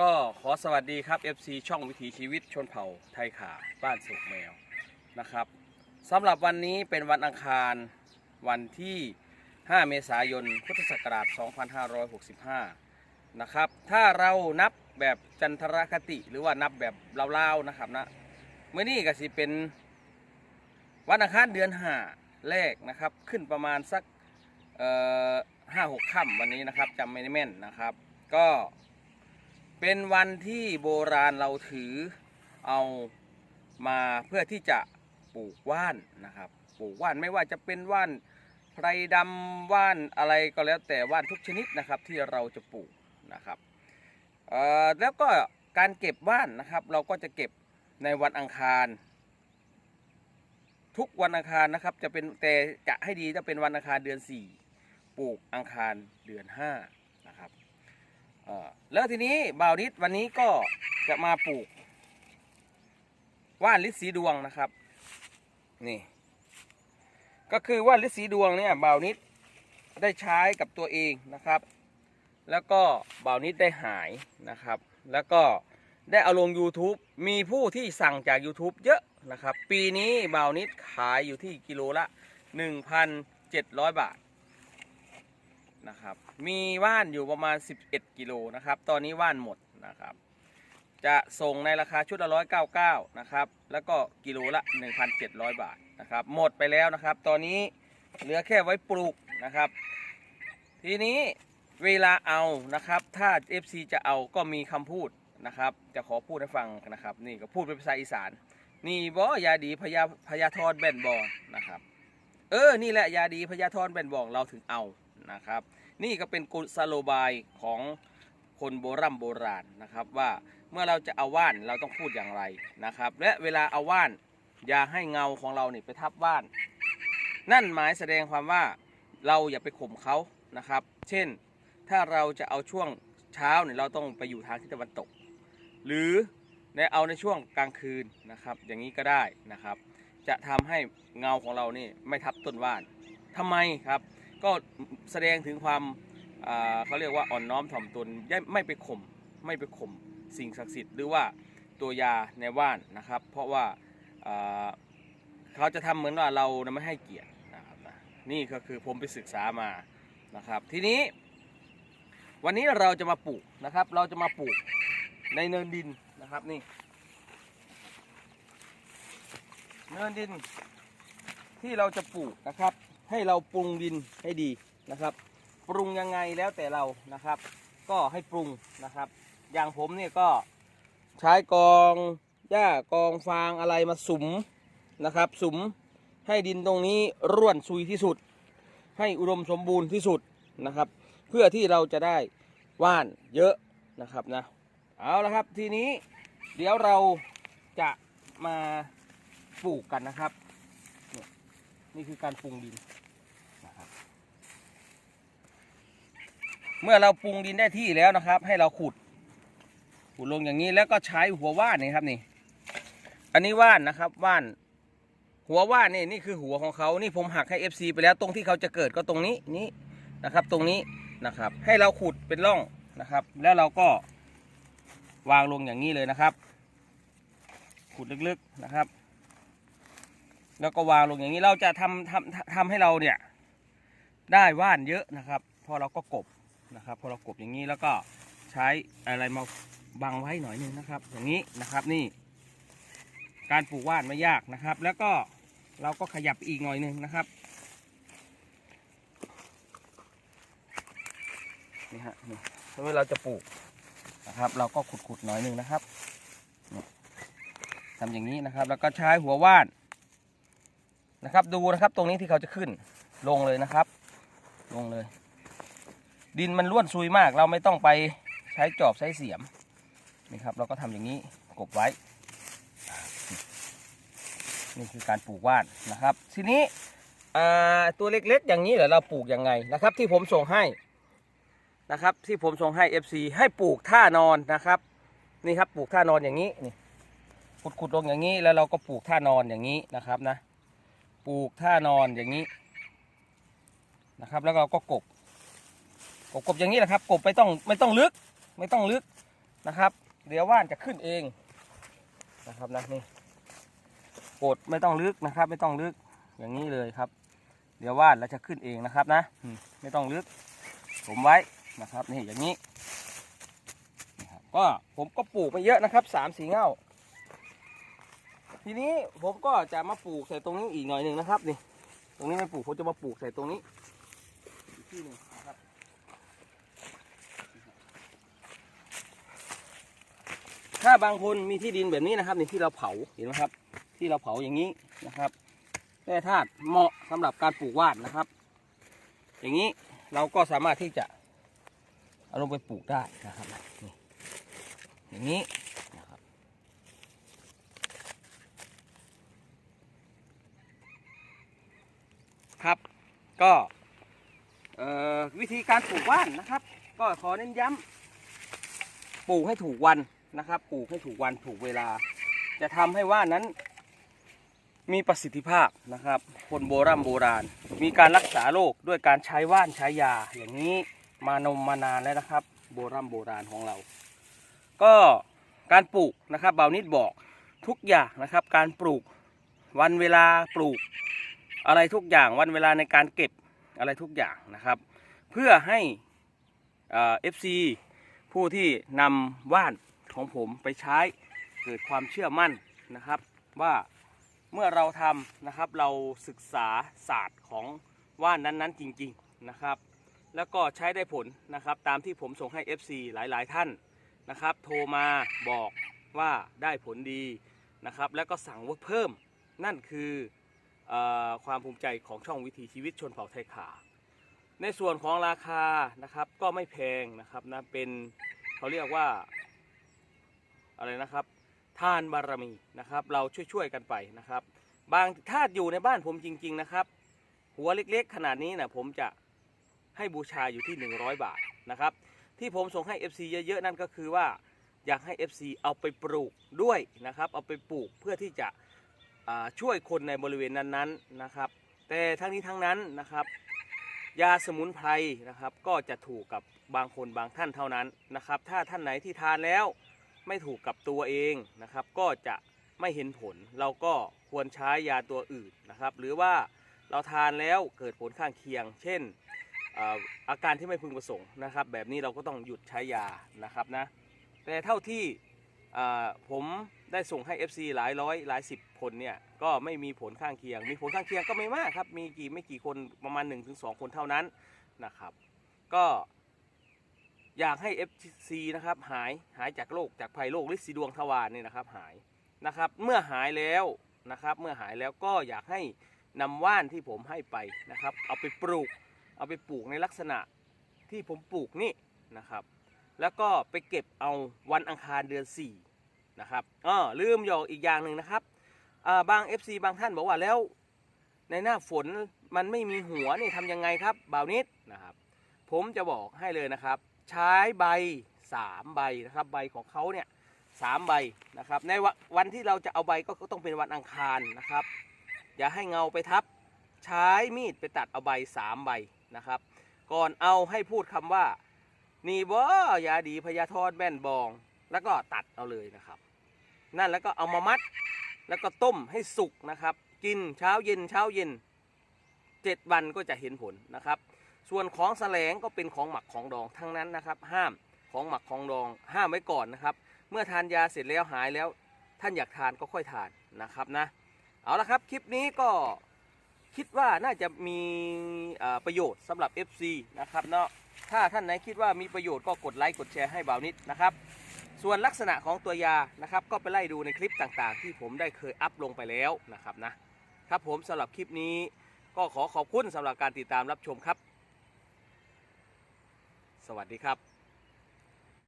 ก็ขอสวัสดีครับ FC ช่องวิถีชีวิตชนเผ่าไทยขาบ้านสุกแมวนะครับสำหรับวันนี้เป็นวันอังคารวันที่ 5 เมษายน พุทธศักราช 2565 นะครับ ถ้าเรานับแบบจันทรคติหรือว่านับแบบเล่าวๆนะครับนะเมื่อนี้ก็สิเป็นวันอังคารเดือนห้าแรกนะครับ ขึ้นประมาณสักห้าหกค่ำวันนี้นะครับจำไม่ได้แม่นนะครับ ก็ เป็นวันที่โบราณเราถือเอามาเพื่อที่จะปลูกว่านนะครับ ปลูกว่านไม่ว่าจะเป็นว่านไพรดำว่านอะไรก็แล้วแต่ว่านทุกชนิดนะครับที่เราจะปลูกนะครับแล้วก็การเก็บว่านนะครับ เราก็จะเก็บในวันอังคาร ทุกวันอังคารนะครับจะเป็นแต่จะให้ดีจะเป็นวันอังคารเดือน 4 ปลูกอังคารเดือน 5 อ่อแล้วทีนี้บ่าวนิดวันนี้ก็จะมาปลูก ว่านลิศสีดวงนะครับ นี่ ก็คือว่านลิศสีดวงเนี่ยบ่าวนิดได้ใช้กับตัวเองนะครับ แล้วก็บ่าวนิดได้หายนะครับ แล้วก็ได้เอาลง YouTube มีผู้ที่สั่งจาก YouTube เยอะนะครับ ปีนี้บ่าวนิดขายอยู่ที่กิโลละ 1,700 บาทนะครับ มีว่านอยู่ประมาณ 11 กิโลนะครับ ตอนนี้ว่านหมดนะครับ จะส่งในราคาชุดละ199นะครับ แล้วก็กิโลละ 1,700 บาทนะครับ หมดไปแล้วนะครับ ตอนนี้เหลือแค่ไว้ปลูกนะครับ ทีนี้เวลาเอานะครับ ถ้า FC จะเอาก็มีคำพูดนะครับ จะขอพูดให้ฟังนะครับ นี่ก็พูดเป็นภาษาอีสาน นี่บอยาดีพญาพญาทรแบนบองนะครับ เออ นี่แหละยาดีพญาทรแบนบองเราถึงเอานะครับ นี่ก็เป็นกุศโลบายของคนโบรโบราณนะครับว่าเมื่อเราจะเอาว่านเราต้องพูดอย่างไรนะครับ และเวลาเอาว่านอย่าให้เงาของเราเนี่ยไปทับว่าน นั่นหมายแสดงความว่าเราอย่าไปข่มเขานะครับ เช่นถ้าเราจะเอาช่วงเช้าเนี่ยเราต้องไปอยู่ทางทิศตะวันตก หรือในเอาในช่วงกลางคืนนะครับ อย่างนี้ก็ได้นะครับ จะทำให้เงาของเรานี่ไม่ทับต้นว่านทำไมครับ ก็แสดงถึงความเขาเรียกว่าอ่อนน้อมถ่อมตนไม่ไปข่มไม่ไปข่มสิ่งศักดิ์สิทธิ์หรือว่าตัวยาในว่านนะครับ เพราะว่าเขาจะทำเหมือนว่าเราไม่ให้เกียรตินะครับนี่ก็คือผมไปศึกษามานะครับ ทีนี้ วันนี้เราจะมาปลูกนะครับ เราจะมาปลูกในเนินดินนะครับนี่ เนินดินที่เราจะปลูกนะครับ ให้เราปรุงดินให้ดีนะครับ ปรุงยังไงแล้วแต่เรานะครับ ก็ให้ปรุงนะครับ อย่างผมเนี่ยก็ใช้กองหญ้ากองฟางอะไรมาสุมนะครับ สุมให้ดินตรงนี้ร่วนซุยที่สุด ให้อุดมสมบูรณ์ที่สุดนะครับ เพื่อที่เราจะได้ว่านเยอะนะครับนะเอาละครับทีนี้เดี๋ยวเราจะมาปลูกกันนะครับ นี่คือการปรุงดินนะครับ เมื่อเราปรุงดินได้ที่แล้วนะครับ ให้เราขุด ขุดลงอย่างนี้แล้วก็ใช้หัวว่านนี่ครับนี่ อันนี้ว่านนะครับว่าน หัวว่านนี่นี่คือหัวของเขานี่ผมหักให้ FC ไปแล้วตรงที่เขาจะเกิดก็ตรงนี้นี้นะครับ ตรงนี้นะครับ ให้เราขุดเป็นร่องนะครับ แล้วเราก็วางลงอย่างนี้เลยนะครับ ขุดลึกๆนะครับ แล้วก็วางลงอย่างนี้เราจะทำทำทำให้เราเนี่ย ได้ว่านเยอะนะครับ พอเราก็กบ นะครับพอเรากบอย่างนี้แล้วก็ใช้อะไรมาบังไว้หน่อยหนึงนะครับ อย่างนี้นะครับนี่ การปลูกว่านไม่ยากนะครับ แล้วก็เราก็ขยับอีกหน่อยหนึงนะครับนี่ฮะนี่เมื่อเราจะปลูกนะครับ เราก็ขุดๆหน่อยหนึงนะครับนี่ทำอย่างนี้นะครับ แล้วก็ใช้หัวว่านนะครับ ดูนะครับ ตรงนี้ที่เขาจะขึ้นลงเลยนะครับ ลงเลย ดินมันร่วนซุยมาก เราไม่ต้องไปใช้จอบใช้เสียมนี่ครับ เราก็ทำอย่างนี้กบไว้ นี่คือการปลูกว่านนะครับ ทีนี้ตัวเล็กๆ อย่างนี้เดี๋ยวเราปลูกยังไงนะครับ ที่ผมส่งให้นะครับ ที่ผมส่งให้ FC ให้ปลูกท่านอนนะครับ นี่ครับปลูกท่านอนอย่างนี้นี่ขุดๆลงอย่างนี้แล้วเราก็ปลูกท่านอนอย่างนี้นะครับนะ ปลูกท่านอนอย่างนี้นะครับ แล้วเราก็กบ กบกบอย่างนี้แหละครับ กบไม่ต้องไม่ต้องลึกไม่ต้องลึกนะครับ เดี๋ยวว่านจะขึ้นเองนะครับนะนี่กดไม่ต้องลึกนะครับ ไม่ต้องลึกอย่างนี้เลยครับ เดี๋ยวว่านแล้วจะขึ้นเองนะครับนะไม่ต้องลึกผมไว้นะครับนี่อย่างนี้ก็ผมก็ปลูกไปเยอะนะครับสามสี่เง่าทีนี้ผมก็จะมาปลูกใส่ตรงนี้อีกหน่อยหนึ่งนะครับนี่ตรงนี้ไม่ปลูกผมจะมาปลูกใส่ตรงนี้ที่หนึ่งนะครับ ถ้าบางคนมีที่ดินแบบนี้นะครับนี่ที่เราเผาเห็นไหมครับ ที่เราเผาอย่างนี้นะครับแร่ธาตุเหมาะสำหรับการปลูกว่านนะครับ อย่างนี้เราก็สามารถที่จะเอาลงไปปลูกได้นะครับนี่อย่างนี้นะครับครับก็วิธีการปลูกว่านนะครับ ก็ขอเน้นย้ำปลูกให้ถูกวัน นะครับ ปลูกให้ถูกวันถูกเวลา จะทำให้ว่านนั้นมีประสิทธิภาพนะครับ คนโบราณโบราณ มีการรักษาโรคด้วยการใช้ว่านใช้ยา อย่างนี้มานมมานานแล้วนะครับ โบราณโบราณของเรา ก็การปลูกนะครับเบานิดบอกทุกอย่างนะครับ การปลูกวันเวลาปลูก อะไรทุกอย่างวันเวลาในการเก็บอะไรทุกอย่างนะครับ เพื่อให้เอฟซีผู้ที่นำว่าน ของผมไปใช้เกิดความเชื่อมั่นนะครับ ว่าเมื่อเราทำนะครับเราศึกษาศาสตร์ของว่านนั้นๆจริงๆนะครับ แล้วก็ใช้ได้ผลนะครับตามที่ผมส่งให้ FC หลายๆท่านนะครับ โทรมาบอกว่าได้ผลดีนะครับ แล้วก็สั่งว่าเพิ่มนั่นคืออความภูมิใจของช่องวิถีชีวิตชนเผ่าไทยขาในส่วนของราคานะครับก็ไม่แพงนะครับนะเป็นเขาเรียกว่า อะไรนะครับ ทานบารมีนะครับ เราช่วยๆกันไปนะครับ บางถ้าอยู่ในบ้านผมจริง ๆนะครับ หัวเล็กๆ ขนาดนี้นะผมจะให้บูชาอยู่ที่ 100 บาทนะครับ ที่ผมส่งให้ FC เยอะๆนั่นก็คือว่าอยากให้ FC เอาไปปลูกด้วยนะครับ เอาไปปลูกเพื่อที่จะช่วยคนในบริเวณนั้นๆนะครับ แต่ทั้งนี้ทั้งนั้นนะครับยาสมุนไพรนะครับก็จะถูกกับบางคนบางท่านเท่านั้นนะครับ ถ้าท่านไหนที่ทานแล้ว ไม่ถูกกับตัวเองนะครับ ก็จะไม่เห็นผล เราก็ควรใช้ยาตัวอื่นนะครับ หรือว่าเราทานแล้วเกิดผลข้างเคียง เช่นอาการที่ไม่พึงประสงค์นะครับ แบบนี้เราก็ต้องหยุดใช้ยานะครับนะแต่เท่าที่ผมได้ส่งให้ FC หลายร้อยหลายสิบคนเนี่ยก็ไม่มีผลข้างเคียง มีผลข้างเคียงก็ไม่มากครับ มีกี่ไม่กี่คนประมาณ 1-2 คนเท่านั้นนะครับ ก็ อยากให้ FC นะครับหายหายจากโรคจากภัยโรคลิซีดวงทวารเนี่ยนะครับหายนะครับ เมื่อหายแล้วนะครับเมื่อหายแล้วก็อยากให้นำว่านที่ผมให้ไปนะครับ เอาไปปลูก เอาไปปลูกในลักษณะที่ผมปลูกนี่นะครับ แล้วก็ไปเก็บเอาวันอังคารเดือน4นะครับอ้อลืมบอกอีกอย่างหนึ่งนะครับอ่าบาง FC บางท่านบอกว่าแล้วในหน้าฝนมันไม่มีหัวนี่ทำยังไงครับบ่าวนิดนะครับ ผมจะบอกให้เลยนะครับ ใช้ใบ3ใบนะครับใบของเขาเนี่ยสามใบนะครับในว,วันที่เราจะเอาใบก็ต้องเป็นวันอังคารนะครับ อย่าให้เงาไปทับ ใช้มีดไปตัดเอาใบสามใบนะครับ ก่อนเอาให้พูดคำว่า นี่บ่ยาดีพยาทอดแม่นบอง แล้วก็ตัดเอาเลยนะครับ นั่นแล้วก็เอามามัดแล้วก็ต้มให้สุกนะครับ กินเช้าเย็นเช้าเย็นเจ็ดวันก็จะเห็นผลนะครับ ส่วนของแสลงก็เป็นของหมักของดองทั้งนั้นนะครับ ห้ามของหมักของดอง ห้ามไว้ก่อนนะครับ เมื่อทานยาเสร็จแล้วหายแล้ว ท่านอยากทานก็ค่อยทานนะครับนะเอาละครับคลิปนี้ก็คิดว่าน่าจะมีประโยชน์สำหรับ FC นะครับเนาะถ้าท่านไหนคิดว่ามีประโยชน์ก็กดไลค์กดแชร์ให้บ่าวนิดนะครับ ส่วนลักษณะของตัวยานะครับ ก็ไปไล่ดูในคลิปต่างๆ ที่ผมได้เคยอัพลงไปแล้วนะครับนะครับผมสำหรับคลิปนี้ก็ขอขอบคุณสำหรับการติดตามรับชมครับ สวัสดีครับ